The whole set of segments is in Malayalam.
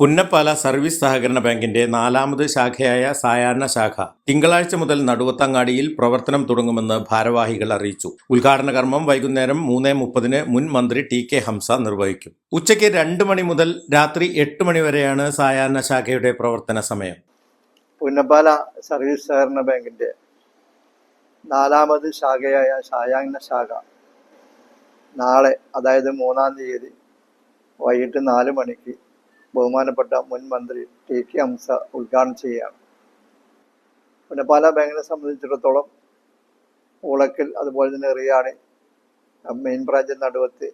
പുന്നപ്പാല സർവീസ് സഹകരണ ബാങ്കിന്റെ നാലാമത് ശാഖയായ സായാഹ്ന ശാഖ. തിങ്കളാഴ്ച മുതൽ നടുവത്തങ്ങാടിയിൽ പ്രവർത്തനം തുടങ്ങുമെന്ന് ഭാരവാഹികൾ അറിയിച്ചു. ഉദ്ഘാടന കർമ്മം വൈകുന്നേരം മൂന്ന് മുപ്പതിന് മുൻ മന്ത്രി ടി കെ ഹംസ നിർവഹിക്കും. ഉച്ചയ്ക്ക് രണ്ട് മണി മുതൽ രാത്രി എട്ട് മണി വരെയാണ് സായാഹ്ന ശാഖയുടെ പ്രവർത്തന സമയം. പുന്നപ്പാല സർവീസ് സഹകരണ ബാങ്കിന്റെ നാലാമത് ശാഖയായ സായാഹ്ന ശാഖ നാളെ അതായത് മൂന്നാം തീയതി വൈകിട്ട് നാല് മണിക്ക് ബഹുമാനപ്പെട്ട മുൻ മന്ത്രി ടി കെ അംസ ഉദ്ഘാടനം ചെയ്യുകയാണ്. പുന്നപ്പാല ബാങ്കിനെ സംബന്ധിച്ചിടത്തോളം ഉളക്കൽ അതുപോലെ തന്നെ റിയാണി മെയിൻ ബ്രാഞ്ച് നടുവത്ത്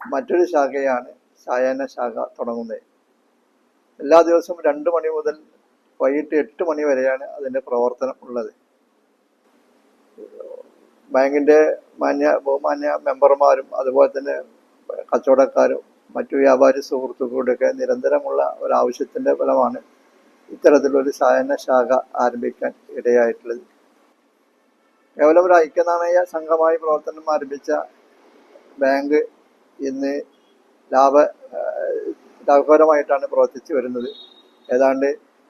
മറ്റൊരു ശാഖയാണ് സായാഹ്ന ശാഖ തുടങ്ങുന്നത്. എല്ലാ ദിവസവും രണ്ട് മണി മുതൽ വൈകിട്ട് എട്ട് മണി വരെയാണ് അതിന്റെ പ്രവർത്തനം ഉള്ളത്. ബാങ്കിന്റെ മാന്യ ബഹുമാന്യ മെമ്പർമാരും അതുപോലെ തന്നെ കച്ചവടക്കാരും മറ്റു വ്യാപാരി സുഹൃത്തുക്കളുടെയൊക്കെ നിരന്തരമുള്ള ഒരു ആവശ്യത്തിന്റെ ഫലമാണ് ഇത്തരത്തിലൊരു സഹന ശാഖ ആരംഭിക്കാൻ ഇടയായിട്ടുള്ളത്. കേവലം ഒരു ഐക്യനാണയ സംഘമായി പ്രവർത്തനം ആരംഭിച്ച ബാങ്ക് ഇന്ന് ലാഭ ലാഭകരമായിട്ടാണ് പ്രവർത്തിച്ചു വരുന്നത്. ഏതാണ്ട്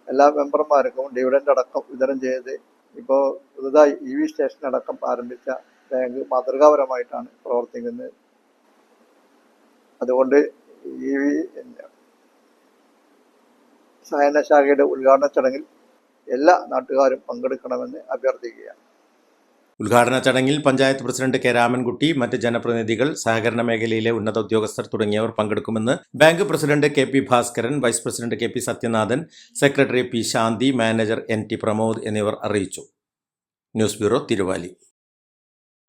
എല്ലാ മെമ്പർമാർക്കും ഡിവിഡൻഡ് അടക്കം വിതരണം ചെയ്ത് ഇപ്പോൾ പുതുതായി ഇ വി സ്റ്റേഷൻ അടക്കം ആരംഭിച്ച ബാങ്ക് മാതൃകാപരമായിട്ടാണ് പ്രവർത്തിക്കുന്നത്. അതുകൊണ്ട് ഈ ശാഖയുടെ ഉദ്ഘാടന ചടങ്ങിൽ എല്ലാ നാട്ടുകാരും പങ്കെടുക്കണമെന്ന് അഭ്യർത്ഥിക്കുകയാണ്. ഉദ്ഘാടന ചടങ്ങിൽ പഞ്ചായത്ത് പ്രസിഡന്റ് കെ രാമൻകുട്ടി മറ്റ് ജനപ്രതിനിധികൾ സഹകരണ മേഖലയിലെ ഉന്നത ഉദ്യോഗസ്ഥർ തുടങ്ങിയവർ പങ്കെടുക്കുമെന്ന് bank president K P Bhaskaran vice president K P Sathyanathan secretary P Shanthi manager N T Pramod എന്നിവർ അറിയിച്ചു. News bureau Thiruvali.